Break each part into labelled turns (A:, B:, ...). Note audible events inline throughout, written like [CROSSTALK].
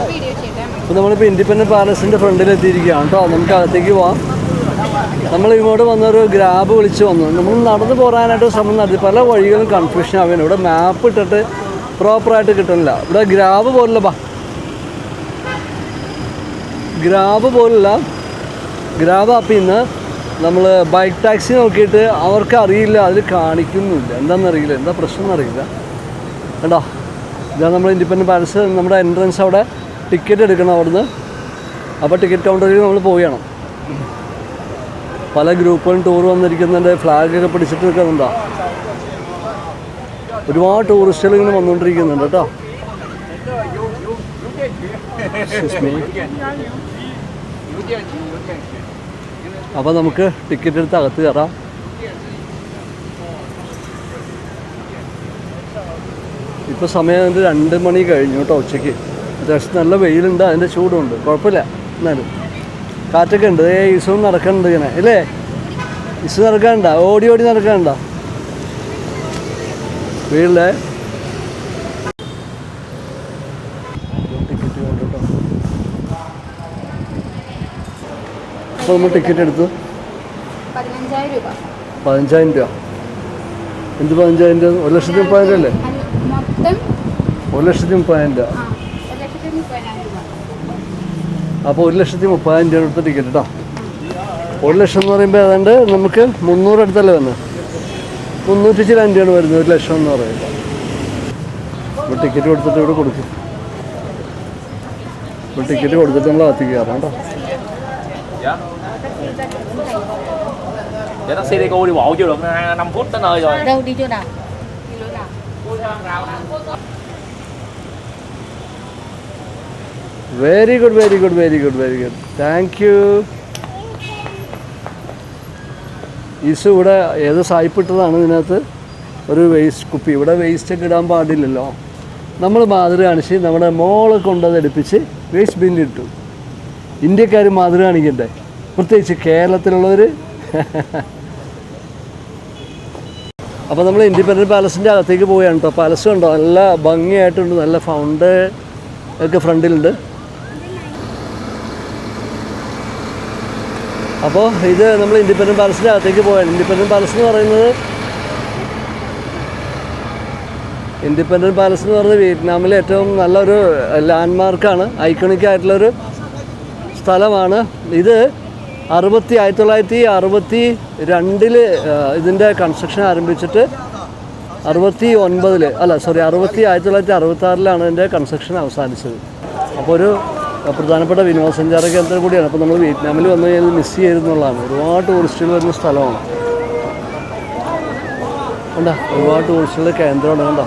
A: അപ്പോൾ നമ്മളിപ്പോൾ ഇൻഡിപെൻഡന്റ് പാലസിന്റെ ഫ്രണ്ടിൽ എത്തിയിരിക്കുകയാണ് കേട്ടോ നമുക്ക് അകത്തേക്ക് പോവാം. നമ്മൾ ഇങ്ങോട്ട് വന്നൊരു ഗ്രാബ് വിളിച്ച് വന്നു. നമ്മൾ നടന്നു പോകാനായിട്ട് ശ്രമം നടത്തി. പല വഴികളും കൺഫ്യൂഷൻ ആവുകയാണ്. ഇവിടെ മാപ്പ് ഇട്ടിട്ട് പ്രോപ്പറായിട്ട് കിട്ടുന്നില്ല. ഇവിടെ ഗ്രാബ് പോലുള്ള ബാ. ഗ്രാബ് പോലുള്ള ഗ്രാബ് ആപ്പിൽ നിന്ന് നമ്മൾ ബൈക്ക് ടാക്സി നോക്കിയിട്ട് അവർക്ക് അറിയില്ല. അതിൽ കാണിക്കുന്നില്ല എന്താണെന്നറിയില്ല എന്താ പ്രശ്നം എന്നറിയില്ല. കേട്ടോ ഇതാ നമ്മൾ ഇൻഡിപെൻഡന്റ് പാലസ് നമ്മുടെ എൻട്രൻസ് അവിടെ ടിക്കറ്റ് എടുക്കണം അവിടുന്ന്. അപ്പോൾ ടിക്കറ്റ് കൗണ്ടറിൽ നമ്മൾ പോവുകയാണ്. പല ഗ്രൂപ്പുകളും ടൂർ വന്നിരിക്കുന്നുണ്ട്. ഫ്ലാഗൊക്കെ പിടിച്ചിട്ട് നിൽക്കുന്നുണ്ടോ ഒരുപാട് ടൂറിസ്റ്റുകൾ ഇങ്ങനെ വന്നുകൊണ്ടിരിക്കുന്നുണ്ട് കേട്ടോ. അപ്പോൾ നമുക്ക് ടിക്കറ്റ് എടുത്ത് അകത്ത് കയറാം. ഇപ്പോൾ സമയം രണ്ട് മണി കഴിഞ്ഞു കേട്ടോ ഉച്ചയ്ക്ക്. അത്യാവശ്യം നല്ല വെയിലുണ്ട് അതിന്റെ ചൂടുണ്ട്. കുഴപ്പമില്ല. എന്നാലും കാറ്റൊക്കെ ഉണ്ട്. ഏ ഇസവും നടക്കുന്നുണ്ട് ഇങ്ങനെ. ഇല്ലേ? ഇസ് നടക്കാനുണ്ട? ഓടി ഓടി നടക്കാനുണ്ട? വീട്ടിലെ ടിക്കറ്റ് അപ്പോൾ നമ്മൾ ടിക്കറ്റ് എടുത്തു.
B: പതിനഞ്ചായിരം രൂപ.
A: എന്ത് പതിനഞ്ചായിരം രൂപ? ഒരു ലക്ഷത്തി മുപ്പതിനായിരം അല്ലേ? ഒരു ലക്ഷത്തി മുപ്പതിനായിരം രൂപ
B: ആ ഒരു ലക്ഷത്തി മുപ്പതിനായിരം രൂപ
A: അപ്പോൾ ഒരു ലക്ഷത്തി മുപ്പതിനായിരം രൂപ എടുത്ത ടിക്കറ്റ് കേട്ടോ ഒരു ലക്ഷം എന്ന് പറയുമ്പോൾ ഏതാണ്ട് നമുക്ക് മുന്നൂറ് അടുത്തല്ലേ വന്നത് മുന്നൂറ്റി ചില രൂപയാണ് വരുന്നത് ഒരു ലക്ഷം എന്ന് പറയുന്നത് അപ്പോൾ ടിക്കറ്റ് കൊടുത്തിട്ട് ഇവിടെ കൊടുക്കും. ഇപ്പോൾ ടിക്കറ്റ് കൊടുത്തിട്ട് നമ്മൾ അകത്തേക്ക് കയറാം കേട്ടോ
C: Để taxi đi cô đi bộ chưa được 5 phút tới nơi rồi.
D: đâu đi chưa nào
A: very good very good very good very good thank you is ഇവിടെ ഏത് സായിപ്പിട്ടതാണ് ഇതിനകത്ത്? ഒരു വേസ്റ്റ് കുപ്പി. ഇവിടെ വേസ്റ്റ് ഒക്കെ ഇടാൻ പാടില്ലല്ലോ. നമ്മൾ മാതൃ കാണിച്ച് നമ്മുടെ മോളെ കൊണ്ടത് എടുപ്പിച്ച് വേസ്റ്റ് ബിന്നിട്ടു ഇന്ത്യക്കാർ മാതൃ കാണിക്കണ്ടേ? പ്രത്യേകിച്ച് കേരളത്തിലുള്ളവർ [LAUGHS] അപ്പോൾ നമ്മൾ ഇൻഡിപെൻഡന്റ് പാലസിന്റെ അകത്തേക്ക് പോവുകയാണ് കേട്ടോ പാലസ് കണ്ടോ? നല്ല ഭംഗിയായിട്ടുണ്ട്. നല്ല ഫൗണ്ട് ഒക്കെ ഫ്രണ്ടിലുണ്ട്. അപ്പോൾ ഇത് നമ്മൾ ഇൻഡിപെൻഡന്റ് പാലസിന്റെ അകത്തേക്ക് പോയാണ്. ഇൻഡിപെൻഡന്റ് പാലസ് എന്ന് പറയുന്നത് ഇൻഡിപെൻഡന്റ് പാലസ് എന്ന് പറയുന്നത് വിയറ്റ്നാമിലെ ഏറ്റവും നല്ലൊരു ലാൻഡ്മാർക്കാണ് ഐക്കണിക് ആയിട്ടുള്ളൊരു സ്ഥലമാണ്. ഇത് അറുപത്തി ആയിരത്തി തൊള്ളായിരത്തി അറുപത്തി രണ്ടിൽ ഇതിന്റെ കൺസ്ട്രക്ഷൻ ആരംഭിച്ചിട്ട് അറുപത്തി ഒൻപതിൽ അല്ല സോറി അറുപത്തി ആയിരത്തി തൊള്ളായിരത്തി അറുപത്തി ആറിലാണ് ഇതിന്റെ കൺസ്ട്രക്ഷൻ അവസാനിച്ചത്. അപ്പോൾ ഒരു പ്രധാനപ്പെട്ട വിനോദസഞ്ചാര കേന്ദ്രം കൂടിയാണ്. അപ്പോൾ നമ്മൾ വിയറ്റ്നാമിൽ വന്നു കഴിഞ്ഞാൽ മിസ് ചെയ്യരുതെന്നുള്ളതാണ്. ഒരുപാട് ടൂറിസ്റ്റുകൾ വരുന്ന സ്ഥലമാണ്. കണ്ടോ? ഒരുപാട് ടൂറിസ്റ്റുകളുടെ കേന്ദ്രമാണ് കണ്ടോ?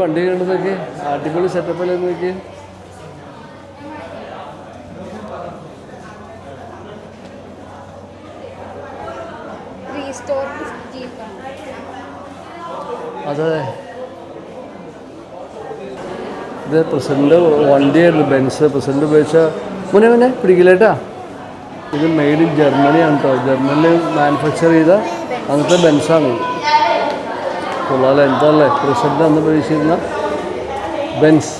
A: വണ്ടി കണ്ടതൊക്കെ അടിപൊളി സെറ്റപ്പല്ലേ നോക്കി. അതെ. ഇത് പ്രസിഡന്റ് വണ്ടിയായിരുന്നു ബെൻസ് പ്രസിഡന്റ് ഉപയോഗിച്ച മുന്നേ മുന്നെ പിടിക്കില്ലേട്ടാ. ഇത് മെയ്ഡ് ഇൻ ജർമ്മനിയാണ് കേട്ടോ ജർമ്മനിയിൽ മാനുഫാക്ചർ ചെയ്ത അന്നത്തെ ബെൻസാണ് കൊള്ളാല്ലേ എന്തല്ലേ പ്രസിഡന്റ് അന്ന് ഉപയോഗിച്ചിരുന്ന ബെൻസ്.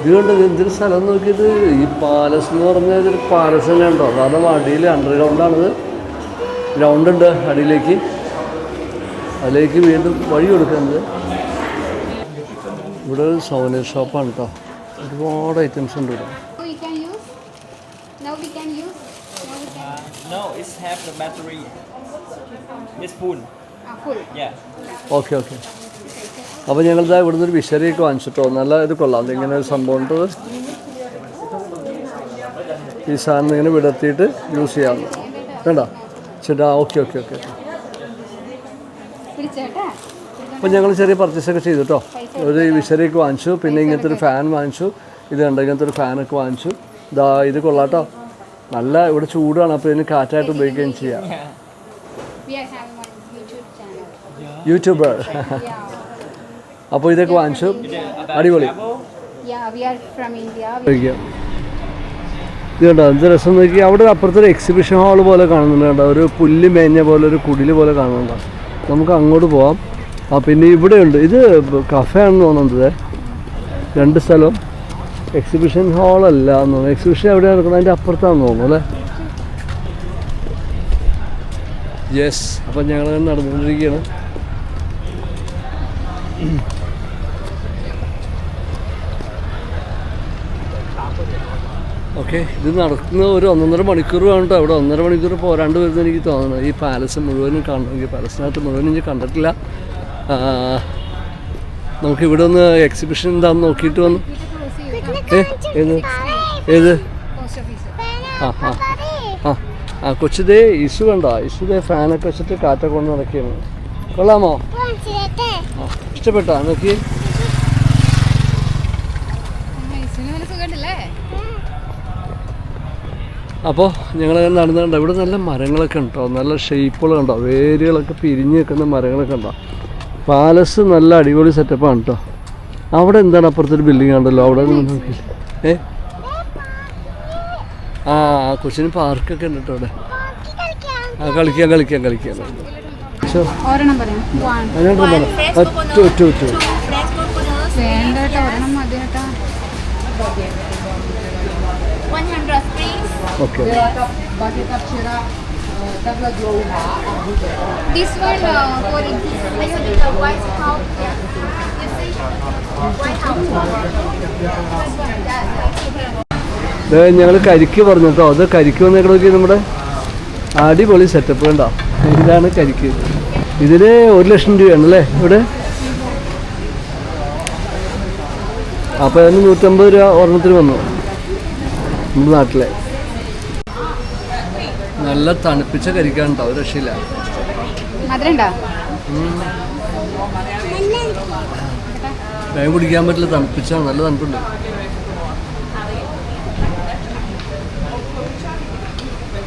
A: ഇതുകൊണ്ട് ഇത് എന്തൊരു സ്ഥലം നോക്കിയത്? ഈ പാലസ് എന്ന് പറഞ്ഞാൽ ഇതൊരു പാലസ് തന്നെ ഉണ്ടോ കാരണം അടിയിൽ അണ്ടർഗ്രൗണ്ടാണിത് ഗ്രൗണ്ട് ഉണ്ട് അടിയിലേക്ക്. അതിലേക്ക് വീണ്ടും വഴി കൊടുക്കുന്നത് ഇവിടെ ഒരു സൗനർ ഷോപ്പാണ് കേട്ടോ ഒരുപാട് ഐറ്റംസ് ഉണ്ട് ഇവിടെ. ഓക്കെ ഓക്കെ അപ്പോൾ ഞങ്ങളിതാ ഇവിടുന്ന് ഒരു വിശരിയൊക്കെ വാങ്ങിച്ചിട്ടോ. നല്ല ഇത് കൊള്ളാം. ഇങ്ങനെ ഒരു സംഭവം ഉണ്ട്. ഈ സാധനം ഇങ്ങനെ വിടർത്തിയിട്ട് യൂസ് ചെയ്യാം. വേണ്ട ചേട്ടാ ഓക്കെ ഓക്കെ ഓക്കെ
B: പിടിച്ചേട്ടാ
A: അപ്പോൾ ഞങ്ങൾ ചെറിയ പർച്ചേസ് ഒക്കെ ചെയ്തു കേട്ടോ ഒരു വിശറിയൊക്കെ വാങ്ങിച്ചു പിന്നെ ഇങ്ങനത്തെ ഒരു ഫാൻ വാങ്ങിച്ചു. ഇത് കണ്ടോ ഇങ്ങനത്തെ ഒരു ഫാനൊക്കെ വാങ്ങിച്ചു. ഇതാ ഇത് കൊള്ളാട്ടോ. നല്ല ഇവിടെ ചൂടാണ് അപ്പോൾ ഇതിന് കാറ്റായിട്ട് ഉപയോഗിക്കുകയും ചെയ്യാം. യൂട്യൂബർ അപ്പോൾ ഇതൊക്കെ വാങ്ങിച്ചു. അടിപൊളി. ഇത് കണ്ടോ എന്ത് രസം നോക്കി. അവിടെ അപ്പുറത്തൊരു എക്സിബിഷൻ ഹാൾ പോലെ കാണുന്നുണ്ട് കേട്ടോ ഒരു പുല്ല് മേഞ്ഞ പോലെ ഒരു കുടിൽ പോലെ കാണുന്നുണ്ടോ നമുക്ക് അങ്ങോട്ട് പോവാം. ആ പിന്നെ ഇവിടെയുണ്ട്. ഇത് കഫേ ആണെന്ന് തോന്നുന്നത്. രണ്ട് സ്ഥലം. എക്സിബിഷൻ ഹാളല്ല എന്ന് തോന്നുന്നു. എക്സിബിഷൻ എവിടെയാണ് നടക്കുന്നത്? അതിന്റെ അപ്പുറത്താണെന്ന് തോന്നുന്നു അല്ലേ? യെസ് അപ്പം ഞങ്ങൾ നടന്നുകൊണ്ടിരിക്കുകയാണ്. ഓക്കെ ഇത് നടക്കുന്ന ഒരു ഒന്നൊന്നര മണിക്കൂർ വേണ്ട അവിടെ ഒന്നര മണിക്കൂർ പോരാണ്ട് വരുന്നത് എനിക്ക് തോന്നുന്നത് ഈ പാലസ് മുഴുവനും കാണണമെങ്കിൽ പാലസിനകത്ത് മുഴുവനും ഞാൻ കണ്ടിട്ടില്ല. നമുക്ക് ഇവിടെ ഒന്ന് എക്സിബിഷൻ എന്താണെന്ന് നോക്കിയിട്ട് വന്നു. ഏത്? ഏത്? ആ ആ ആ ആ കൊച്ചിതേ ഇസു കണ്ടോ? ഇസുദേ ഫാനൊക്കെ വെച്ചിട്ട് കാറ്റൊക്കെ കൊണ്ട് നടക്കുകയാണ് കൊള്ളാമോ ഇഷ്ടപ്പെട്ടോ? നോക്കി അപ്പോൾ ഞങ്ങൾ നടന്നുണ്ട് ഇവിടെ നല്ല മരങ്ങളൊക്കെ ഉണ്ടോ? നല്ല ഷേപ്പുകൾ കണ്ടോ? വേരുകളൊക്കെ പിരിഞ്ഞ് നിൽക്കുന്ന മരങ്ങളൊക്കെ ഉണ്ടോ? പാലസ് നല്ല അടിപൊളി സെറ്റപ്പാണ് കേട്ടോ അവിടെ എന്താണ് അപ്പുറത്തൊരു ബിൽഡിംഗ് ഉണ്ടല്ലോ അവിടെ ഏ? ആ കൊച്ചിന് പാർക്കൊക്കെ ഉണ്ട് കേട്ടോ അവിടെ. ആ കളിക്കാം കളിക്കാം കളിക്കാം. ഒറ്റ
B: ഒറ്റ പറയാം വൺ
A: അതിനോട് പറ ആ, ടു ടു ടു
B: വേണ്ട കേട്ടോ ഒരെണ്ണം മതി കേട്ടോ
D: 100 please.
A: one,
B: uh, for for
D: I said the white house. Yeah. You see? White house.
A: ഞങ്ങൾ കരിക്ക് പറഞ്ഞു കേട്ടോ അത് കരിക്ക് വന്നേക്കണ നോക്കി നമ്മുടെ അടിപൊളി സെറ്റപ്പ് കണ്ടോ ഇതാണ് കരിക്ക് ഇതിന് ഒരു ലക്ഷം രൂപയാണ് അല്ലേ ഇവിടെ അപ്പോൾ അതിന് നൂറ്റമ്പത് രൂപ ഒരെണ്ണത്തിന് വന്നു നമ്മുടെ നാട്ടിലെ നല്ല തണുപ്പിച്ച ഒരു രക്ഷയില്ല. വേഗം കുടിക്കാൻ പറ്റില്ല തണുപ്പിച്ചാണ് നല്ല തണുപ്പുണ്ട്.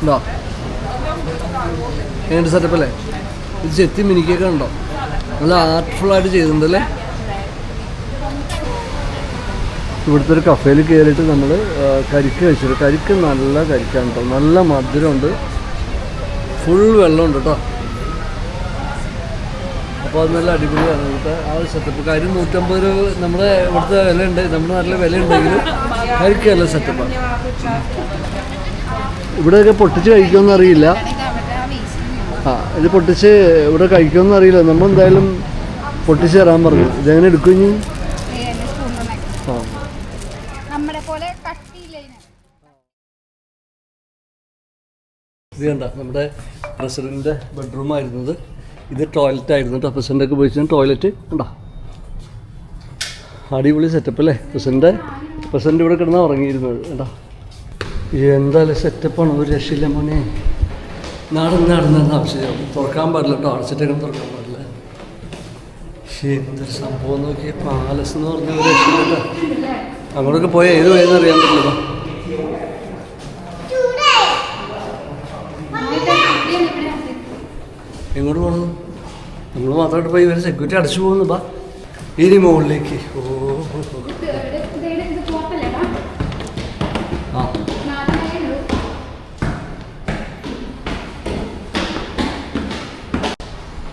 A: ഉണ്ടോ? എങ്ങനെ സെറ്റപ്പ് അല്ലേ? ഇത് ചെത്തി മിനിക്കൊക്കെ ഉണ്ടോ നല്ല ആർട്ട്ഫുൾ ആയിട്ട് ചെയ്തിട്ടുണ്ടല്ലേ? ഇവിടുത്തെ ഒരു കഫേയിൽ കയറിയിട്ട് നമ്മൾ കരിക്ക് കഴിച്ചിട്ട് കരിക്ക് നല്ല കരിക്കാണ് കേട്ടോ നല്ല മധുരമുണ്ട്. ഫുൾ വെള്ളമുണ്ട് കേട്ടോ അപ്പോൾ അത് നല്ല അടിപൊളിയാണ് ഇവിടുത്തെ ആ ഒരു സെറ്റപ്പ് കാര്യം നൂറ്റമ്പത് രൂപ നമ്മുടെ ഇവിടുത്തെ വില ഉണ്ട് നമ്മുടെ നാട്ടിലെ വില ഉണ്ടെങ്കിലും നല്ല സെറ്റപ്പാണ് ഇവിടെയൊക്കെ പൊട്ടിച്ച് കഴിക്കുമെന്ന് അറിയില്ല. ആ ഇത് പൊട്ടിച്ച് ഇവിടെ കഴിക്കുമെന്ന് അറിയില്ല. നമ്മൾ എന്തായാലും പൊട്ടിച്ച് തരാൻ പറഞ്ഞു. ഇതെങ്ങനെ എടുക്കും ആ
B: നമ്മുടെ പോലെ കട്ടിയില്ല ഇതിന്.
A: ഇത് കണ്ട നമ്മുടെ പ്രസിഡന്റിന്റെ ബെഡ്റൂം ആയിരുന്നത് ഇത് ടോയ്ലറ്റ് ആയിരുന്നു കേട്ടോ. പ്രസിഡന്റൊക്കെ പോയിച്ചാൽ ടോയ്ലറ്റ്. ഉണ്ടോ അടിപൊളി സെറ്റപ്പ് അല്ലേ? പ്രസിഡന്റ് പ്രസിഡന്റ് ഇവിടെ കിടന്നാണ് ഉറങ്ങിയിരുന്നത്. കേട്ടോ എന്തായാലും സെറ്റപ്പാണ് ഒരു രക്ഷയില്ല മോനെ. നടന്ന് നാടൻ ആവശ്യം. തുറക്കാൻ പാടില്ല കേട്ടോ. അടച്ചിട്ടേക്കും തുറക്കാൻ പാടില്ല. എന്തൊരു സംഭവം നോക്കിയ. പാലസ് എന്ന് പറഞ്ഞ ഒരു രക്ഷയില്ല അങ്ങോട്ടൊക്കെ പോയാൽ ഏത് വഴിയെന്ന് അറിയാൻ പറ്റില്ല മാത്രമായിട്ട് പോയി ഇവരെ സെക്യൂരിറ്റി അടച്ചു പോകുന്നു ബാ. ഇനി മുകളിലേക്ക്. ഓ. ആ.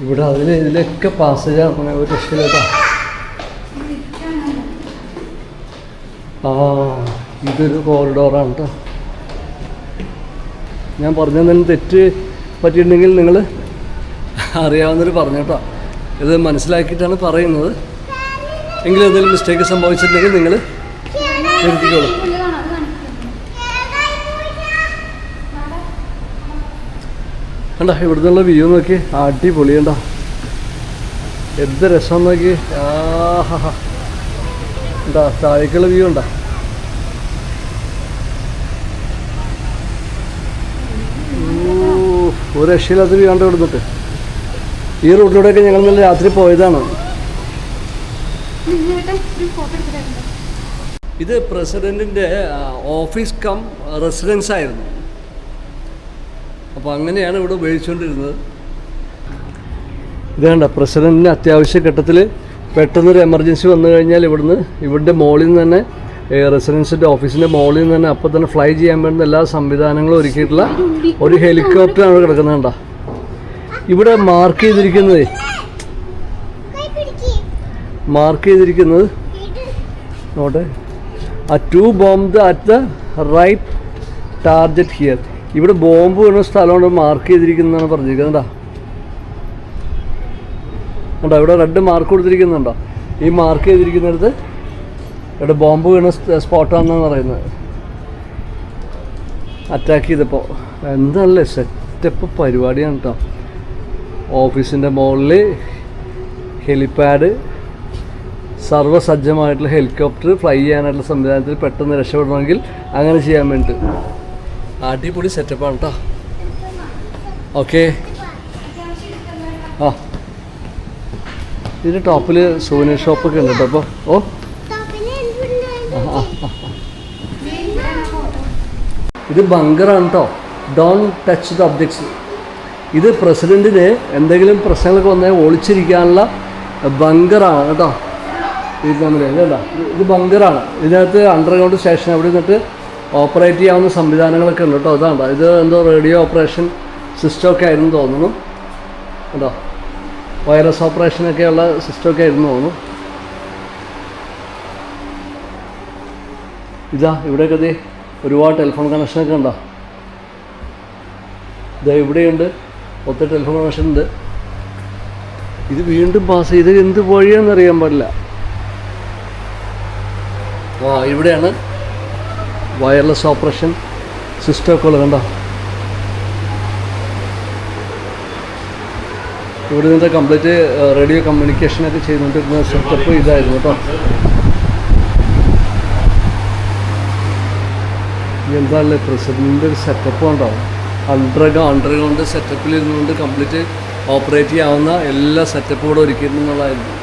A: ഇവിടെ അതിൽ ഇതിലൊക്കെ പാസേജ് ആക്കണേ ഒരു രക്ഷയില്ല ആ ഇതൊരു കോറിഡോറാണ് കേട്ടോ ഞാൻ പറഞ്ഞതിന് തെറ്റ് പറ്റിയിട്ടുണ്ടെങ്കിൽ നിങ്ങൾ അറിയാവുന്നവർ പറഞ്ഞു കേട്ടോ ഇത് മനസ്സിലാക്കിയിട്ടാണ് പറയുന്നത്. എങ്കിലും എന്തെങ്കിലും മിസ്റ്റേക്ക് സംഭവിച്ചിട്ടുണ്ടെങ്കിൽ നിങ്ങൾ തിരുത്തിക്കോളൂ കണ്ട ഇവിടുന്നുള്ള വ്യൂ നോക്കി. അടിപൊളി കണ്ട എന്ത് രസം നോക്കി. ആഹാ താഴേക്കുള്ള വ്യൂ ഉണ്ടാ? ഒരു രക്ഷയില്ലാത്ത വ്യൂ കണ്ടോ ഇവിടുന്നിട്ട്? ഈ റൂട്ടിലൂടെയൊക്കെ ഞങ്ങൾ ഇന്നലെ രാത്രി പോയതാണ്. ഇത് പ്രസിഡന്റിന്റെ ഓഫീസ് കം റെസിഡൻസ് ആയിരുന്നു. അപ്പോൾ അങ്ങനെയാണ് ഇവിടെ ഉപയോഗിച്ചുകൊണ്ടിരുന്നത്. ഇത് കണ്ട പ്രസിഡന്റിന് അത്യാവശ്യ ഘട്ടത്തിൽ പെട്ടെന്നൊരു എമർജൻസി വന്നു കഴിഞ്ഞാൽ ഇവിടുന്ന് ഇവിടുത്തെ മോളിൽ നിന്ന് തന്നെ റെസിഡൻസിന്റെ ഓഫീസിന്റെ മോളിൽ നിന്ന് തന്നെ അപ്പോൾ തന്നെ ഫ്ലൈ ചെയ്യാൻ വേണ്ടുന്ന എല്ലാ സംവിധാനങ്ങളും ഒരുക്കിയിട്ടുള്ള ഒരു ഹെലികോപ്റ്ററാണ് കിടക്കുന്നത് കണ്ടോ. ഇവിടെ മാർക്ക് ചെയ്തിരിക്കുന്നത്? മാർക്ക് ചെയ്തിരിക്കുന്നത്? നോട്ടെ. ആ to bomb at the right target here ഇവിടെ ബോംബ് വീണ സ്ഥലമാണ് മാർക്ക് ചെയ്തിരിക്കുന്നതാണ് പറഞ്ഞിരിക്കുന്നത്. കണ്ടോ? കണ്ടോ? ഇവിടെ റെഡ് മാർക്ക് കൊടുത്തിരിക്കുന്നുണ്ടോ? ഈ മാർക്ക് ചെയ്തിരിക്കുന്നിടത്ത് ഇവിടെ ബോംബ് വീണ സ്പോട്ടാണെന്നാണ് പറയുന്നത്. അറ്റാക്ക് ചെയ്തപ്പോൾ എന്തല്ലേ സെറ്റപ്പ് പരിപാടിയാണ് കേട്ടോ ഓഫീസിന്റെ മുകളിൽ ഹെലിപ്പാഡ് സർവസജ്ജമായിട്ടുള്ള ഹെലികോപ്റ്റർ ഫ്ലൈ ചെയ്യാനായിട്ടുള്ള സംവിധാനത്തിൽ പെട്ടെന്ന് രക്ഷപ്പെടണമെങ്കിൽ അങ്ങനെ ചെയ്യാൻ വേണ്ടി അടിപൊളി സെറ്റപ്പാണ് കേട്ടോ ഓക്കെ. ആ. ഇതിന്റെ ടോപ്പിൽ സൂനിയർ ഷോപ്പൊക്കെ ഉണ്ട് കേട്ടോ അപ്പോൾ ഓ. ഇത് ബങ്കറാണ് കേട്ടോ ഡോൺ ടച്ച് ദ ഒബ്ജക്ട്സ് ഇത് പ്രസിഡന്റിന് എന്തെങ്കിലും പ്രശ്നങ്ങളൊക്കെ വന്നാൽ ഒളിച്ചിരിക്കാനുള്ള ബങ്കറാണ് കേട്ടോ. ഇത് നമ്മൾ ഇതല്ല ഇത് ബങ്കറാണ്. ഇതിനകത്ത് അണ്ടർഗ്രൗണ്ട് സ്റ്റേഷൻ അവിടെ നിന്നിട്ട് ഓപ്പറേറ്റ് ചെയ്യാവുന്ന സംവിധാനങ്ങളൊക്കെ ഉണ്ട് കേട്ടോ. അതാണ് ഇത് എന്തോ റേഡിയോ ഓപ്പറേഷൻ സിസ്റ്റമൊക്കെ ആയിരുന്നു തോന്നുന്നു. കേട്ടോ വൈറസ് ഓപ്പറേഷനൊക്കെയുള്ള സിസ്റ്റമൊക്കെ ആയിരുന്നു തോന്നുന്നു. ഇതാ ഇവിടെയൊക്കെ ദേ ഒരുപാട് ടെലിഫോൺ കണക്ഷനൊക്കെ ഉണ്ടോ? ഇതാ ഇവിടെയുണ്ട്. ടെലിഫോൺ കണക്ഷൻ ഉണ്ട്. ഇത് വീണ്ടും പാസ് ചെയ്ത് എന്ത് വഴിയാണെന്ന് അറിയാൻ പാടില്ല. ആ ഇവിടെയാണ് വയർലെസ് ഓപ്പറേഷൻ സിസ്റ്റമൊക്കെ ഉള്ളത് കണ്ടോ? ഇവിടെ നിന്ന് കംപ്ലീറ്റ് റേഡിയോ കമ്മ്യൂണിക്കേഷനൊക്കെ ചെയ്തുകൊണ്ടിരുന്ന സെറ്റപ്പ് ഇതായിരുന്നു കേട്ടോ. എന്താണല്ലേ പ്രസിഡന്റിന്റെ ഒരു സെറ്റപ്പ് ഉണ്ടാവും അണ്ടർ അണ്ടർഗ്രൗണ്ട് സെറ്റപ്പിൽ ഇരുന്നുകൊണ്ട് കംപ്ലീറ്റ് ഓപ്പറേറ്റ് ചെയ്യാവുന്ന എല്ലാ സെറ്റപ്പും കൂടെ ഒരുക്കിയിരുന്നുള്ളതായിരുന്നു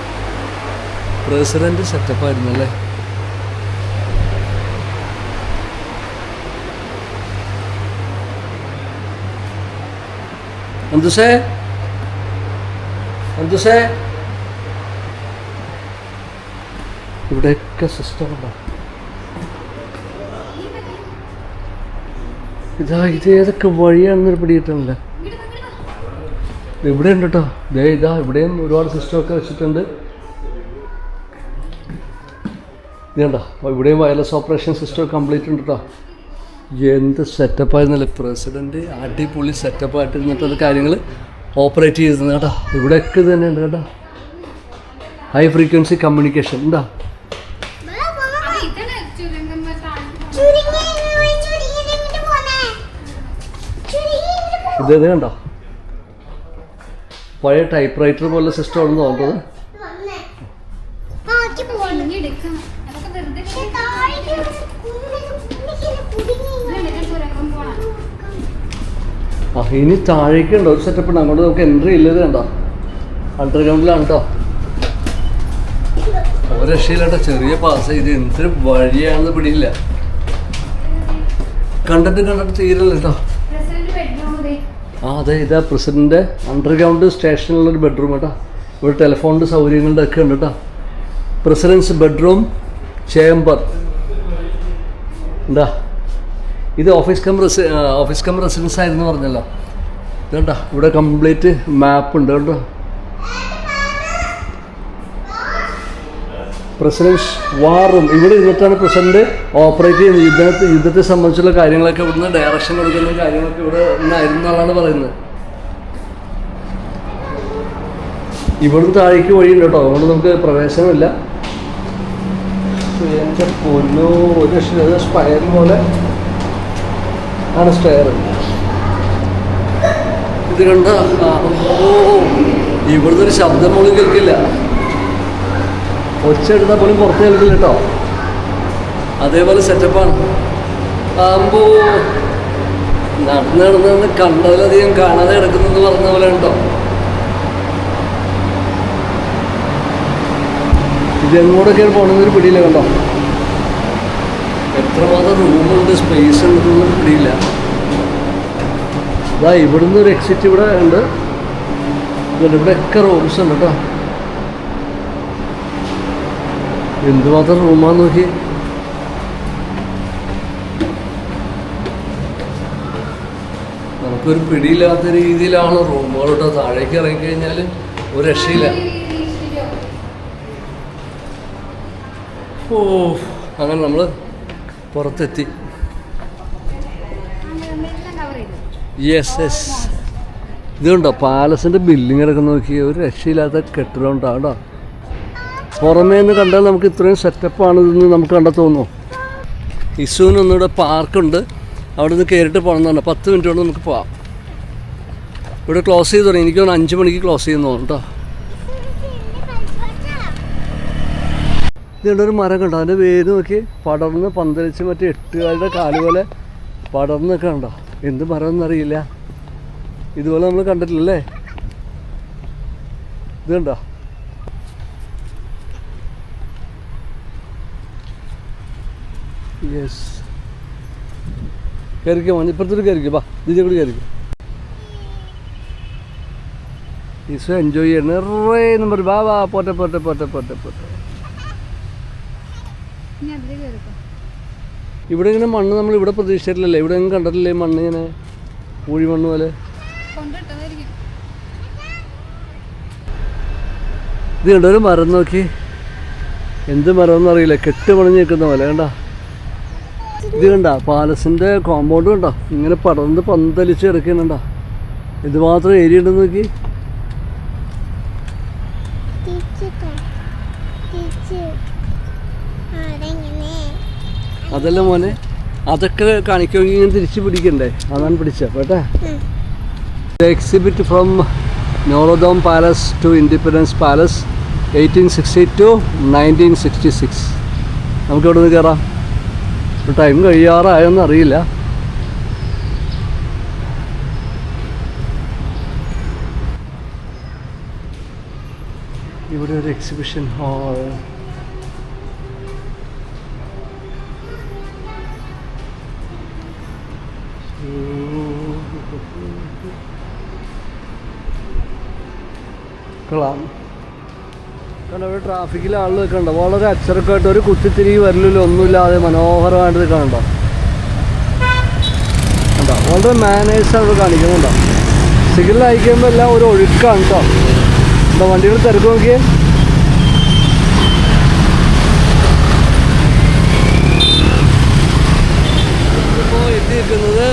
A: പ്രസിഡന്റ് സെറ്റപ്പായിരുന്നു അല്ലേ? എന്തുസേ എന്തുസേ ഇവിടെയൊക്കെ സിസ്റ്റം ഉണ്ടാവും ഇതാ ഇത് ഏതൊക്കെ വഴിയാണെന്നൊരു പിടി കിട്ടണില്ല ഇവിടെ ഉണ്ട് കേട്ടോ ഇതാ ഇവിടെയും ഒരുപാട് സിസ്റ്റമൊക്കെ വെച്ചിട്ടുണ്ട്. ഇതേണ്ട ഇവിടെയും വയർലെസ് ഓപ്പറേഷൻ സിസ്റ്റം കംപ്ലീറ്റ് ഉണ്ട് കേട്ടോ എന്ത് സെറ്റപ്പായിരുന്നല്ലേ പ്രസിഡന്റ് അടിപൊളി സെറ്റപ്പായിട്ട് ഇരുന്നിട്ടുള്ള കാര്യങ്ങൾ ഓപ്പറേറ്റ് ചെയ്തിരുന്നു കേട്ടോ. ഇവിടെയൊക്കെ ഇത് തന്നെ ഉണ്ട് കേട്ടോ. ഹൈ ഫ്രീക്വൻസി കമ്മ്യൂണിക്കേഷൻ എന്താ
B: അത് ഇതാണ് ചുരുങ്ങുമ്പോ താഴത്ത്
A: ഇത് ഇത് കണ്ടോ? പഴയ ടൈപ്പ് റൈറ്റർ പോലെ സിസ്റ്റം ആണെന്ന് തോന്നുന്നത്. ആ ഇനി താഴേക്ക് ഉണ്ടോ ഒരു സെറ്റപ്പ് ഉണ്ട്. അങ്ങോട്ട് നമുക്ക് എൻട്രി ഇല്ലത് കണ്ടോ? അണ്ടർഗ്രൗണ്ടിലാണ് കേട്ടോ ഒരു രക്ഷയില്ലാട്ടോ ചെറിയ പാസ് ഇത് എന്തൊരു വഴിയാണെന്ന് പിടിയില്ല. കണ്ടിട്ട് കണ്ടിട്ട് തീരല്ലോ കേട്ടോ ആ അതെ ഇതാ പ്രസിഡന്റ് അണ്ടർഗ്രൗണ്ട് സ്റ്റേഷനിലുള്ളൊരു ബെഡ്റൂം കേട്ടോ. ഇവിടെ ടെലിഫോണിന്റെ സൗകര്യങ്ങളുടെ ഒക്കെ ഉണ്ട് കേട്ടോ. പ്രസിഡൻസ് ബെഡ്റൂം ചേംബർ എന്താ ഇത് ഓഫീസ് കം റെസി ഓഫീസ് കം റെസിഡൻസ് ആയിരുന്നു പറഞ്ഞല്ലോ. ഇതുണ്ടോ ഇവിടെ കംപ്ലീറ്റ് മാപ്പ് ഉണ്ട് കേട്ടോ. പ്രസിഡൻസ് വാർ റൂം ഇവിടെ ഇരുന്നിട്ടാണ് പ്രസിഡന്റ് ഓപ്പറേറ്റ് ചെയ്യുന്നത്. യുദ്ധത്തെ യുദ്ധത്തെ സംബന്ധിച്ചുള്ള കാര്യങ്ങളൊക്കെ ഇവിടുന്ന് ഡയറക്ഷൻ കൊടുക്കുന്ന കാര്യങ്ങളൊക്കെ ഇവിടെ നിന്നായിരുന്നു എന്നാണ് പറയുന്നത്. ഇവിടുന്ന് താഴേക്ക് വഴിയുണ്ട് കേട്ടോ. അതുകൊണ്ട് നമുക്ക് പ്രവേശനമില്ല. സ്പയർ പോലെ ആണ് സ്റ്റെയർ ഇത് കണ്ട? ഇവിടുന്ന് ഒരു ശബ്ദം പോലും കേൾക്കില്ല. ഒച്ച എടുത്താൽ പോലും പുറത്ത് കേൾക്കില്ല കേട്ടോ. അതേപോലെ സെറ്റപ്പാണ് ആകുമ്പോ നടന്ന് നടന്ന് കണ്ടതിലധികം കാണാതെ കിടക്കുന്നെന്ന് പറഞ്ഞ പോലെ ഉണ്ടോ? ഇതെങ്ങോട്ടൊക്കെയാണ് പോകണമെന്നൊരു പിടിയില്ല കണ്ടോ? എത്രമാത്രം റൂമുണ്ട് സ്പേസ് ഉണ്ടെന്നൊന്നും പിടിയില്ല. ഇതാ ഇവിടുന്ന് ഒരു എക്സിറ്റ് ഇവിടെ ഉണ്ട്. ഇവിടെ ഒക്കെ റൂംസ് ഉണ്ട് കേട്ടോ. എന്തുമാത്രം റൂമാന്ന് നോക്കി നമുക്കൊരു പിടിയില്ലാത്ത രീതിയിലാണ് റൂമുകളോട്ട് താഴേക്ക് ഇറങ്ങിക്കഴിഞ്ഞാൽ ഒരു രക്ഷയില്ല. ഓ അങ്ങനെ നമ്മൾ പുറത്തെത്തി. യെസ് യെസ് ഇതുണ്ടോ? പാലസിന്റെ ബിൽഡിംഗ് ഇറക്കുന്ന നോക്കി ഒരു രക്ഷയില്ലാത്ത കെട്ടിടം ഉണ്ടാവും കേട്ടോ പുറമേ നിന്ന് കണ്ടാൽ നമുക്ക് ഇത്രയും സെറ്റപ്പാണ് ഇതെന്ന് നമുക്ക് കണ്ടാൽ തോന്നുന്നു. ഇസുവിന് ഒന്നിവിടെ പാർക്കുണ്ട്. അവിടെ നിന്ന് കയറിയിട്ട് പോകണമെന്നാണ് പത്ത് മിനിറ്റ് കൊണ്ട് നമുക്ക് പോവാം. ഇവിടെ ക്ലോസ് ചെയ്ത് തുടങ്ങി. എനിക്ക് തോന്നുന്നു അഞ്ച് മണിക്ക് ക്ലോസ് ചെയ്യുന്നു കേട്ടോ ഇതിന്റെ ഒരു മരം കണ്ടോ? അതിന്റെ വേര് നോക്കി പടർന്ന് പന്തലിച്ച് മറ്റേ എട്ടുകാരുടെ കാൽ പോലെ പടർന്നൊക്കെ ഉണ്ടോ എന്ത് മരം എന്നറിയില്ല ഇതുപോലെ നമ്മൾ കണ്ടിട്ടില്ലല്ലേ? ഇത് കണ്ടോ യെസ് കയറിക്കോ മഞ്ഞ ഇപ്പുറത്തോട്ട് കയറിക്കോ ബാ ഇതിന്റെ കൂടി കയറിക്കോ. ഈശോ എൻജോയ് ചെയ്യണം. റേ എന്ന് പറയും. ബാ ബാ പോട്ടെ പോട്ടെ പോട്ടെ പോട്ടെ പോട്ടെ. ഇവിടെ ഇങ്ങനെ മണ്ണ് നമ്മൾ ഇവിടെ പ്രതീക്ഷിച്ചിട്ടില്ലല്ലേ? ഇവിടെ എങ്ങും കണ്ടിട്ടില്ലേ മണ്ണ് ഇങ്ങനെ പൂഴി മണ്ണ് പോലെ? ഇത് കണ്ടൊരു മരം നോക്കി. എന്ത് മരം എന്നറിയില്ല കെട്ട് പണിഞ്ഞ് നിൽക്കുന്ന പോലെ കണ്ട? ഇത് കണ്ട പാലസിന്റെ കോമ്പൗണ്ട് കണ്ടോ ഇങ്ങനെ പടർന്ന് പന്തലിച്ച് കിടക്കുന്നുണ്ടോ. ഇത് മാത്രം ഏരിയ ഉണ്ടെന്ന് നോക്കി. അതല്ല മോനെ അതൊക്കെ കാണിക്കുമെങ്കിൽ ഇങ്ങനെ തിരിച്ചു പിടിക്കണ്ടേ? അതാണ് പിടിച്ച കേട്ടെ. Exhibit from Norodom palace to independence palace eighteen sixty two nineteen sixty six നമുക്ക് ഇവിടെ നിന്ന് കയറാം ടൈം കഴിയാറായോന്ന് അറിയില്ല. ഇവിടെ ഒരു എക്സിബിഷൻ ഹാൾ കൊള്ളാം. കാരണം ട്രാഫിക്കിൽ ആളുകൾ നിൽക്കണ്ട. വളരെ അച്ചടക്കമായിട്ട് ഒരു കുത്തിത്തിരിവ് വരലില്ല ഒന്നുമില്ലാതെ മനോഹരമായിട്ട് നിൽക്കണുണ്ടോ ഉണ്ടോ വളരെ മാനേഴ്സാണ് ഇവിടെ കാണിക്കുന്നുണ്ടോ? സിഗ്നൽ അയക്കുമ്പോൾ എല്ലാം ഒരു ഒഴുക്കാണ് കേട്ടോ എന്താ വണ്ടികൾ തിരക്ക് നോക്കിയേ? ഇപ്പോൾ എത്തിയിരിക്കുന്നത്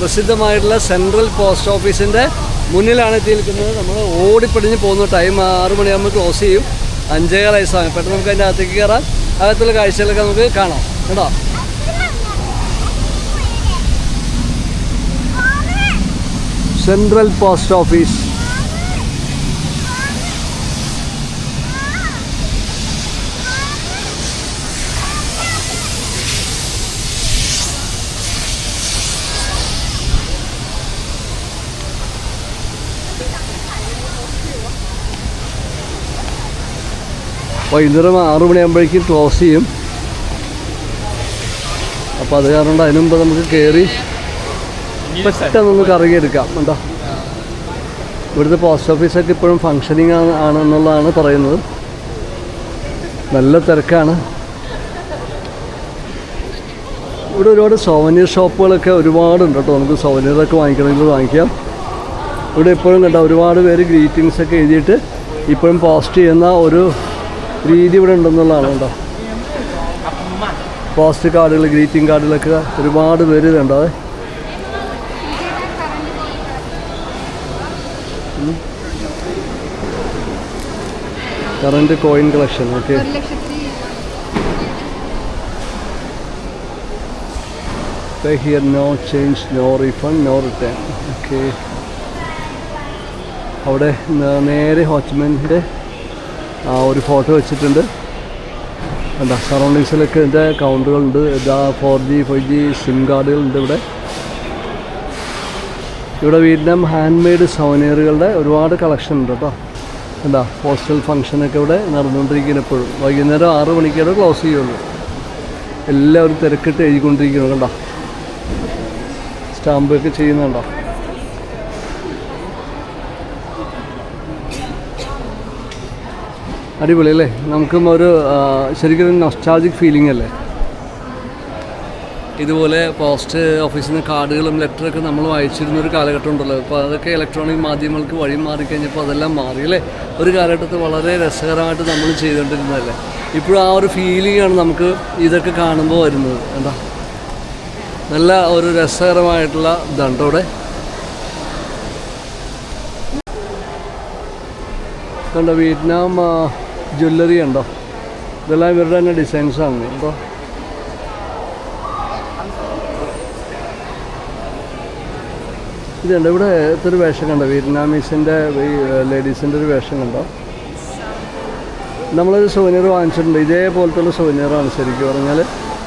A: പ്രസിദ്ധമായിട്ടുള്ള സെൻട്രൽ പോസ്റ്റ് ഓഫീസിന്റെ മുന്നിലാണ് എത്തി നിൽക്കുന്നത് നമ്മൾ ഓടിപ്പിടിഞ്ഞ് പോകുന്ന ടൈം ആറ് മണിയാകുമ്പോൾ ക്ലോസ് ചെയ്യും. അഞ്ചേകാലായി വയസ്സാണ്. പെട്ടെന്ന് നമുക്ക് അതിന്റെ അകത്തേക്ക് കയറാം. അകത്തുള്ള കാഴ്ചകളൊക്കെ നമുക്ക് കാണാം. കേട്ടോ സെൻട്രൽ പോസ്റ്റ് ഓഫീസ് വൈകുന്നേരം ആറു മണിയാകുമ്പോഴേക്കും ക്ലോസ് ചെയ്യും. അപ്പോൾ അത് കാരണം അതിനു മുമ്പ് നമുക്ക് കയറി പെട്ടെന്നൊന്ന് കറങ്ങിയെടുക്കാം. എന്താ ഇവിടുത്തെ പോസ്റ്റ് ഓഫീസൊക്കെ ഇപ്പോഴും ഫങ്ഷനിങ് ആണ് ആണെന്നുള്ളതാണ് പറയുന്നത്. നല്ല തിരക്കാണ്. ഇവിടെ ഒരുപാട് സോവനീർ ഷോപ്പുകളൊക്കെ ഒരുപാടുണ്ട് കേട്ടോ. നമുക്ക് സോവനീറൊക്കെ വാങ്ങിക്കണമെങ്കിൽ വാങ്ങിക്കാം. ഇവിടെ ഇപ്പോഴും കണ്ട ഒരുപാട് പേര് ഗ്രീറ്റിങ്സൊക്കെ എഴുതിയിട്ട് ഇപ്പോഴും പോസ്റ്റ് ചെയ്യുന്ന ഒരു രീതി ഇവിടെ ഉണ്ടെന്നുള്ളതാണ് കേട്ടോ. പോസ്റ്റ് കാർഡുകൾ ഗ്രീറ്റിംഗ് കാർഡുകളൊക്കെ ഒരുപാട് പേര് ഇതുണ്ടോ. Current coin collection okay Pay here no change, no refund, no return. Okay. അവിടെ നേരെ ഹോച്ച്മെന്റെ ഒരു ഫോട്ടോ വെച്ചിട്ടുണ്ട്. എന്താ സറൗണ്ടിങ്സിലൊക്കെ ഇതിന്റെ കൗണ്ടറുകളുണ്ട് ഇതാ four G five G sim കാർഡുകളുണ്ട് ഇവിടെ. ഇവിടെ വീട്ടിലും ഹാൻഡ് മെയ്ഡ് സൗനിയറുകളുടെ ഒരുപാട് കളക്ഷൻ ഉണ്ട് കേട്ടോ. എന്താ പോസ്റ്റൽ ഫംഗ്ഷനൊക്കെ ഇവിടെ നടന്നുകൊണ്ടിരിക്കുന്നു എപ്പോഴും വൈകുന്നേരം ആറ് മണിക്കാണ് ക്ലോസ് ചെയ്യുള്ളൂ. എല്ലാവരും തിരക്കിട്ട് എഴുതിക്കൊണ്ടിരിക്കുന്നു കണ്ടോ. സ്റ്റാമ്പൊക്കെ ചെയ്യുന്നുണ്ടോ. അടിപൊളി അല്ലേ? നമുക്കും ഒരു ശരിക്കും നൊസ്റ്റാജിക് ഫീലിംഗ് അല്ലേ? ഇതുപോലെ പോസ്റ്റ് ഓഫീസിൽ നിന്ന് കാർഡുകളും ലെറ്ററൊക്കെ നമ്മൾ വായിച്ചിരുന്ന ഒരു കാലഘട്ടം ഉണ്ടല്ലോ. അപ്പോൾ അതൊക്കെ ഇലക്ട്രോണിക് മാധ്യമങ്ങൾക്ക് വഴി മാറിക്കഴിഞ്ഞപ്പോൾ അതെല്ലാം മാറി അല്ലേ? ഒരു കാലഘട്ടത്തിൽ വളരെ രസകരമായിട്ട് നമ്മൾ ചെയ്തുകൊണ്ടിരുന്നതല്ലേ ഇപ്പോഴും ആ ഒരു ഫീലിംഗ് ആണ് നമുക്ക് ഇതൊക്കെ കാണുമ്പോൾ വരുന്നത്. എന്താ? നല്ല ഒരു രസകരമായിട്ടുള്ള ഇവിടെ കണ്ടോ വിയറ്റ്നാം ജ്വല്ലറി ഉണ്ടോ? ഇതെല്ലാം ഇവരുടെ തന്നെ ഡിസൈൻസ് ആണ്. കേട്ടോ ഇതുണ്ട്. ഇവിടെ ഒരു വേഷം കണ്ടോ? വിയറ്റ്നാമീസിന്റെ ഈ ലേഡീസിന്റെ ഒരു വേഷം കണ്ടോ? നമ്മളൊരു സോനിയർ വാങ്ങിച്ചിട്ടുണ്ട്. ഇതേപോലത്തെ ഉള്ള സോനിയറാണ് ശരിക്കും പറഞ്ഞാൽ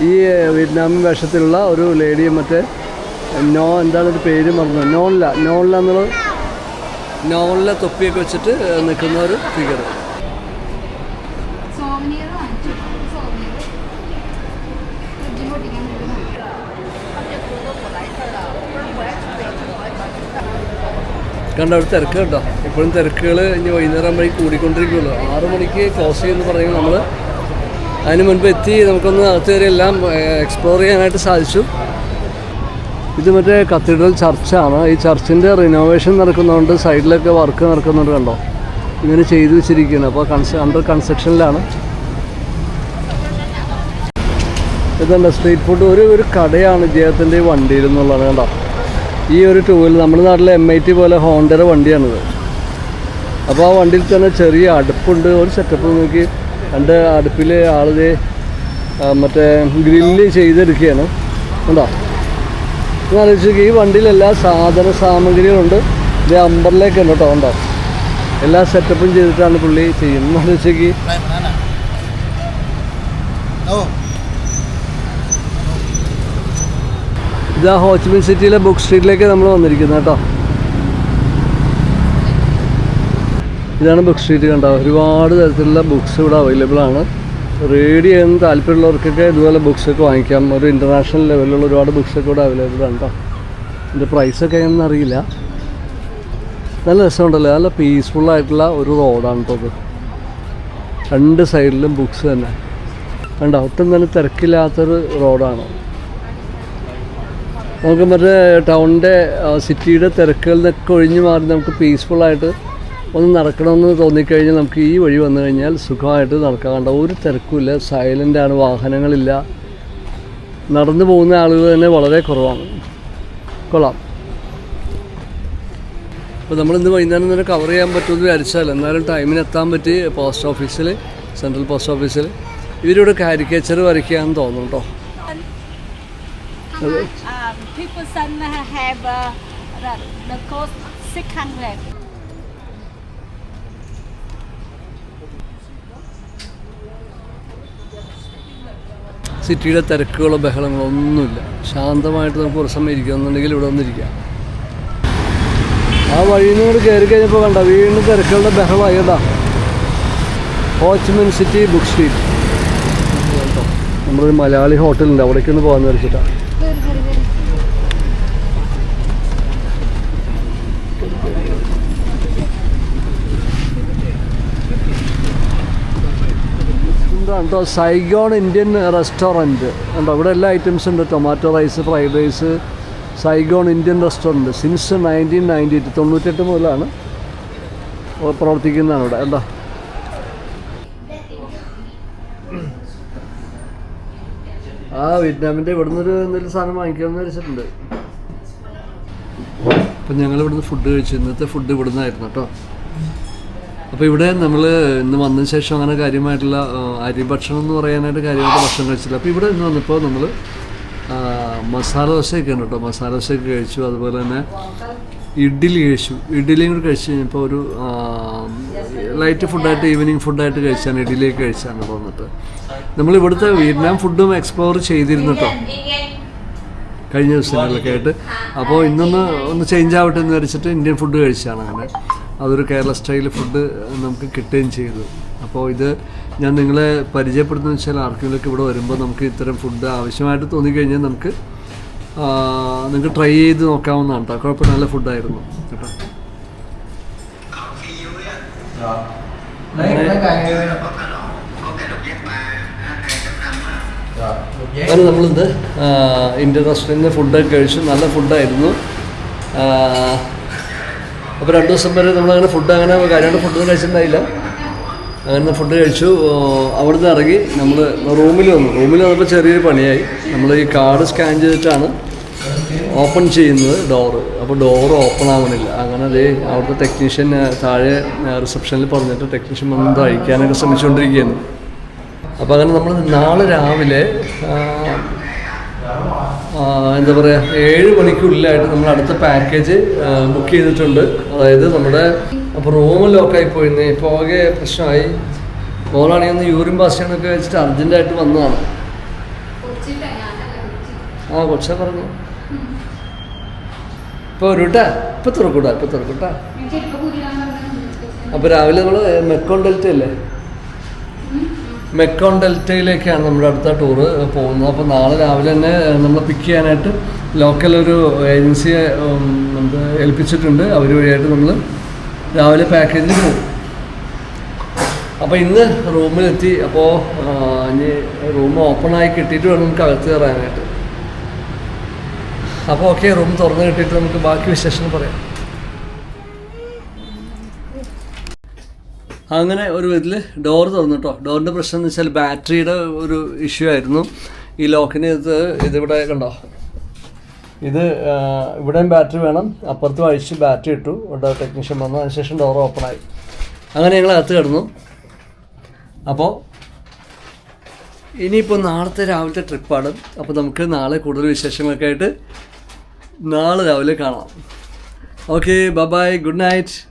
A: ഈ വിയറ്റ്നാമി വേഷത്തിലുള്ള ഒരു ലേഡി മറ്റേ നോ എന്താണ് ഒരു പേര് മറന്നു. നോൺല. നോൺല എന്നുള്ള നോണിലെ തൊപ്പിയൊക്കെ വെച്ചിട്ട് നിൽക്കുന്ന ഒരു ഫിഗർ
B: സോവനീർ വാങ്ങിച്ചു സോവനീർ ഫ്രിഡ്ജിൽ പൊട്ടിക്കാൻ വേണ്ടി
A: കണ്ട അവിടെ തിരക്ക് കേട്ടോ ഇപ്പോഴും തിരക്കുകൾ ഇനി വൈകുന്നേരം വഴി കൂടിക്കൊണ്ടിരിക്കുമല്ലോ ആറു മണിക്ക് ക്ലോസ് ചെയ്യുമെന്ന് പറയുമ്പോൾ നമ്മൾ അതിന് മുൻപ് എത്തി നമുക്കൊന്ന് അകത്ത് കയറി എല്ലാം എക്സ്പ്ലോർ ചെയ്യാനായിട്ട് സാധിച്ചു. ഇത് മറ്റേ കത്തീഡ്രൽ ചർച്ചാണ് ഈ ചർച്ചിന്റെ റിനോവേഷൻ നടക്കുന്നതുകൊണ്ട് സൈഡിലൊക്കെ വർക്ക് നടക്കുന്നുണ്ട് കണ്ടോ? ഇങ്ങനെ ചെയ്തു വെച്ചിരിക്കുകയാണ്. അപ്പോൾ കൺസ് അണ്ടർ കൺസ്ട്രക്ഷനിലാണ് ഇതുണ്ട് സ്ട്രീറ്റ് ഫുഡ് ഒരു ഒരു കടയാണ് ഇദ്ദേഹത്തിന്റെ വണ്ടിയിൽ എന്നുള്ളത് കണ്ടോ? ഈ ഒരു ടൂ വീലർ നമ്മുടെ നാട്ടിലെ എം ഐ ടി പോലെ ഹോണ്ടയുടെ വണ്ടിയാണിത്. അപ്പോൾ ആ വണ്ടിയിൽ തന്നെ ചെറിയ അടുപ്പുണ്ട്. ഒരു സെറ്റപ്പ് നോക്കി രണ്ട് അടുപ്പിൽ ആളിത് മറ്റേ ഗ്രില്ല് ചെയ്തെടുക്കുകയാണ്. ആലോചിച്ച് നോക്കി ഈ വണ്ടിയിൽ എല്ലാ സാധന സാമഗ്രികളുണ്ട്. ഇത് അമ്പറിലേക്ക് ഉണ്ട് കേട്ടോ ഉണ്ടോ എല്ലാ സെറ്റപ്പും ചെയ്തിട്ടാണ് പുള്ളി ചെയ്യുന്നത്. ആലോചിച്ച് നോക്കി. ഇതാ ഹോച്ച്മിൻ സിറ്റിയിലെ ബുക്ക് സ്ട്രീറ്റിലേക്ക് നമ്മൾ വന്നിരിക്കുന്നത് കേട്ടോ. ഇതാണ് ബുക്ക് സ്ട്രീറ്റ് കണ്ടോ? ഒരുപാട് തരത്തിലുള്ള ബുക്ക്സ് ഇവിടെ അവൈലബിൾ ആണ്. റീഡ് ചെയ്യുന്ന താല്പര്യമുള്ളവർക്കൊക്കെ ഇതുപോലെ ബുക്സ് ഒക്കെ വാങ്ങിക്കാം. ഒരു ഇന്റർനാഷണൽ ലെവലിലുള്ള ഒരുപാട് ബുക്സ് ഒക്കെ ഇവിടെ അവൈലബിൾ ആണ് കേട്ടോ ഇതിന്റെ പ്രൈസൊക്കെ എങ്ങനെയെന്ന് അറിയില്ല. നല്ല രസമുണ്ടല്ലോ. നല്ല പീസ്ഫുള്ളായിട്ടുള്ള ഒരു റോഡാണ് കേട്ടോ രണ്ട് സൈഡിലും ബുക്സ് തന്നെ. കണ്ടോ? ഒട്ടും തന്നെ തിരക്കില്ലാത്തൊരു റോഡാണ് നമുക്ക് മറ്റേ ടൗണിന്റെ സിറ്റിയുടെ തിരക്കുകളിൽ നിന്നൊക്കെ ഒഴിഞ്ഞു മാറി നമുക്ക് പീസ്ഫുള്ളായിട്ട് ഒന്ന് നടക്കണമെന്ന് തോന്നിക്കഴിഞ്ഞാൽ നമുക്ക് ഈ വഴി വന്നു കഴിഞ്ഞാൽ സുഖമായിട്ട് നടക്കാണ്ട ഒരു തിരക്കുമില്ല സൈലന്റാണ് വാഹനങ്ങളില്ല. നടന്നു പോകുന്ന ആളുകൾ തന്നെ വളരെ കുറവാണ്. കൊള്ളാം. അപ്പോൾ നമ്മളിന്ന് വൈകുന്നേരം തന്നെ കവർ ചെയ്യാൻ പറ്റുമെന്ന് വിചാരിച്ചാൽ എന്നാലും ടൈമിന് എത്താൻ പറ്റി പോസ്റ്റ് ഓഫീസിൽ സെൻട്രൽ പോസ്റ്റ് ഓഫീസിൽ ഇവരിവിടെ കാരിക്കേച്ചർ വരയ്ക്കുകയാണെന്ന് തോന്നുന്നു കേട്ടോ.
E: Um, people send have uh, the, the cost 600.
A: സിറ്റിയുടെ തിരക്കുകളോ ബഹളങ്ങളോ ഒന്നുമില്ല. ശാന്തമായിട്ട് നമുക്ക് കുറച്ച് സമയം ഇരിക്കുന്നുണ്ടെങ്കിൽ ഇവിടെ വന്നിരിക്കാം. ആ വഴിയിൽ നിന്ന് ഇങ്ങോട്ട് കയറി കഴിഞ്ഞപ്പോൾ വേണ്ട വീണ്ടും തിരക്കുകളുടെ ബഹളമായി കേട്ടാ ഹോച്ച്മൻ സിറ്റി ബുക്ക് സ്ട്രീറ്റ് നമ്മളൊരു മലയാളി ഹോട്ടലുണ്ട് അവിടേക്ക് ഒന്ന് പോകാമെന്ന് വെച്ചിട്ടാണ്
B: കയറി കയറി കയറി
A: എന്താണ് കേട്ടോ സൈഗോൺ ഇന്ത്യൻ റെസ്റ്റോറന്റ് ഉണ്ടോ ഇവിടെ എല്ലാ ഐറ്റംസും ഉണ്ട്. Tomato rice fried rice Saigon Indian restaurant since nineteen ninety eight തൊണ്ണൂറ്റെട്ട് മുതലാണ് പ്രവർത്തിക്കുന്നതാണ് ഇവിടെ. എന്താ ആ വിയറ്റ്നാമിന്റെ ഇവിടുന്ന് ഒരു എന്തെങ്കിലും സാധനം വാങ്ങിക്കാമെന്ന് വെച്ചിട്ടുണ്ട് അപ്പം ഞങ്ങൾ ഇവിടുന്ന് ഫുഡ് കഴിച്ചു. ഇന്നത്തെ ഫുഡ് ഇവിടുന്നായിരുന്നു കേട്ടോ. അപ്പോൾ ഇവിടെ നമ്മൾ ഇന്ന് വന്നതിന് ശേഷം അങ്ങനെ കാര്യമായിട്ടുള്ള അരിഭക്ഷണം അരി ഭക്ഷണം എന്ന് പറയാനായിട്ട് കാര്യമായിട്ട് ഭക്ഷണം കഴിച്ചില്ല. അപ്പോൾ ഇവിടെ ഇന്ന് വന്നപ്പോൾ നമ്മൾ മസാല ദോശയൊക്കെ ഉണ്ട് കേട്ടോ. മസാല ദോശയൊക്കെ കഴിച്ചു. അതുപോലെ തന്നെ ഇഡ്ഡലി കഴിച്ചു. ഇഡ്ഡലിയും കൂടി കഴിച്ചു കഴിഞ്ഞപ്പോൾ ഒരു ലൈറ്റ് ഫുഡായിട്ട് ഈവനിങ് ഫുഡായിട്ട് കഴിച്ചാണ്. ഇഡ്ഡലിയൊക്കെ കഴിച്ചാണ് വന്നിട്ട് നമ്മൾ ഇവിടുത്തെ വിയറ്റ്നാം ഫുഡും എക്സ്പ്ലോർ ചെയ്തിരുന്നു കേട്ടോ. കഴിഞ്ഞ ദിവസങ്ങളിലൊക്കെ ആയിട്ട്. അപ്പോൾ ഇന്നൊന്ന് ഒന്ന് ചേഞ്ച് ആവട്ടെ എന്ന് വിചാരിച്ചിട്ട് ഇന്ത്യൻ ഫുഡ് കഴിച്ചാണ് അങ്ങനെ. അതൊരു കേരള സ്റ്റൈൽ ഫുഡ് നമുക്ക് കിട്ടുകയും ചെയ്തു. അപ്പോൾ ഇത് ഞാൻ നിങ്ങളെ പരിചയപ്പെടുത്തുന്ന വെച്ചാൽ ആർക്കെങ്കിലുമൊക്കെ ഇവിടെ വരുമ്പോൾ നമുക്ക് ഇത്തരം ഫുഡ് ആവശ്യമായിട്ട് തോന്നിക്കഴിഞ്ഞാൽ നമുക്ക് നിങ്ങൾക്ക് ട്രൈ ചെയ്ത് നോക്കാവുന്നതാണ് കേട്ടോ കുഴപ്പമില്ല നല്ല ഫുഡായിരുന്നു. കേട്ടോ. അങ്ങനെ നമ്മളിന്ന് ആ, ഇന്ത്യൻ റെസ്റ്റോറന്റിൽ ഫുഡൊക്കെ കഴിച്ചു. നല്ല ഫുഡായിരുന്നു. അപ്പോൾ രണ്ട് ദിവസം വരെ നമ്മളങ്ങനെ ഫുഡ് അങ്ങനെ കാര്യമായിട്ട് ഫുഡൊന്നും കഴിച്ചിട്ടുണ്ടായില്ല. അങ്ങനെ ഫുഡ് കഴിച്ചു. അവിടുന്ന് ഇറങ്ങി നമ്മൾ റൂമിൽ വന്നു. റൂമിൽ വന്നപ്പോൾ ചെറിയൊരു പണിയായി. നമ്മൾ ഈ കാർഡ് സ്കാൻ ചെയ്തിട്ടാണ് ഓപ്പൺ ചെയ്യുന്നത് ഡോറ്. അപ്പോൾ ഡോറ് ഓപ്പൺ ആവണില്ല. അങ്ങനെ അതേ അവിടുത്തെ ടെക്നീഷ്യൻ താഴെ റിസപ്ഷനിൽ പറഞ്ഞിട്ട് ടെക്നീഷ്യൻ വന്ന് അഴിക്കാനൊക്കെ ശ്രമിച്ചുകൊണ്ടിരിക്കുകയാണ്. അപ്പോൾ അങ്ങനെ നമ്മൾ നാളെ രാവിലെ എന്താ പറയുക ഏഴ് മണിക്കുള്ളിലായിട്ട് നമ്മൾ അടുത്ത പാക്കേജ് ബുക്ക് ചെയ്തിട്ടുണ്ട്. അതായത് നമ്മുടെ അപ്പോൾ റൂം ലോക്കായി പോയിരുന്നു ഇപ്പോൾ ആകെ പ്രശ്നമായി. മോളാണെങ്കിൽ ഒന്ന് യൂറിൻ പാസ് ചെയ്യണമൊക്കെ വെച്ചിട്ട് അർജന്റായിട്ട് വന്നതാണ്. ആ കൊച്ചാ പറഞ്ഞു. ഇപ്പോൾ ഒരുട്ടാ ഇപ്പം തുറക്കൂട്ടാ ഇപ്പം തുറക്കൂട്ടാ. അപ്പോൾ രാവിലെ നമ്മൾ മെക്കോൺ ഡെൽറ്റ അല്ലേ മെക്കോൺ ഡെൽറ്റയിലേക്കാണ് നമ്മുടെ അടുത്ത ടൂറ് പോകുന്നത്. അപ്പോൾ നാളെ രാവിലെ തന്നെ നമ്മൾ പിക്ക് ചെയ്യാനായിട്ട് ലോക്കൽ ഒരു ഏജൻസിയെ എന്താ ഏൽപ്പിച്ചിട്ടുണ്ട്. അവർ വഴിയായിട്ട് നമ്മൾ രാവിലെ പാക്കേജിൽ പോകും. അപ്പോൾ ഇന്ന് റൂമിലെത്തി. അപ്പോൾ ഇനി റൂം ഓപ്പൺ ആയി കിട്ടിയിട്ട് വേണം നമുക്ക് അകത്ത് കയറാനായിട്ട്. അപ്പോൾ ഓക്കെ റൂം തുറന്ന് കിട്ടിയിട്ട് നമുക്ക് ബാക്കി വിശേഷം പറയാം. അങ്ങനെ ഒരു വിധത്തിൽ ഡോർ തുറന്നു കേട്ടോ ഡോറിന്റെ പ്രശ്നം എന്ന് വെച്ചാൽ ബാറ്ററിയുടെ ഒരു ഇഷ്യൂ ആയിരുന്നു. ഈ ലോക്കിന് ഇത് ഇതിവിടെ കണ്ടോ? ഇത് ഇവിടെയും ബാറ്ററി വേണം. അപ്പുറത്തും അഴിച്ച് ബാറ്ററി ഇട്ടു. ഇവിടെ ടെക്നീഷ്യൻ വന്നു. അതിനുശേഷം ഡോർ ഓപ്പൺ ആയി. അങ്ങനെ ഞങ്ങൾ അകത്ത് കിടന്നു. അപ്പോൾ ഇനിയിപ്പോൾ നാളത്തെ രാവിലത്തെ ട്രിപ്പാണ് അപ്പോൾ നമുക്ക് നാളെ കൂടുതൽ വിശേഷങ്ങളൊക്കെ ആയിട്ട് നാളെ രാവിലെ കാണാം. Okay bye good night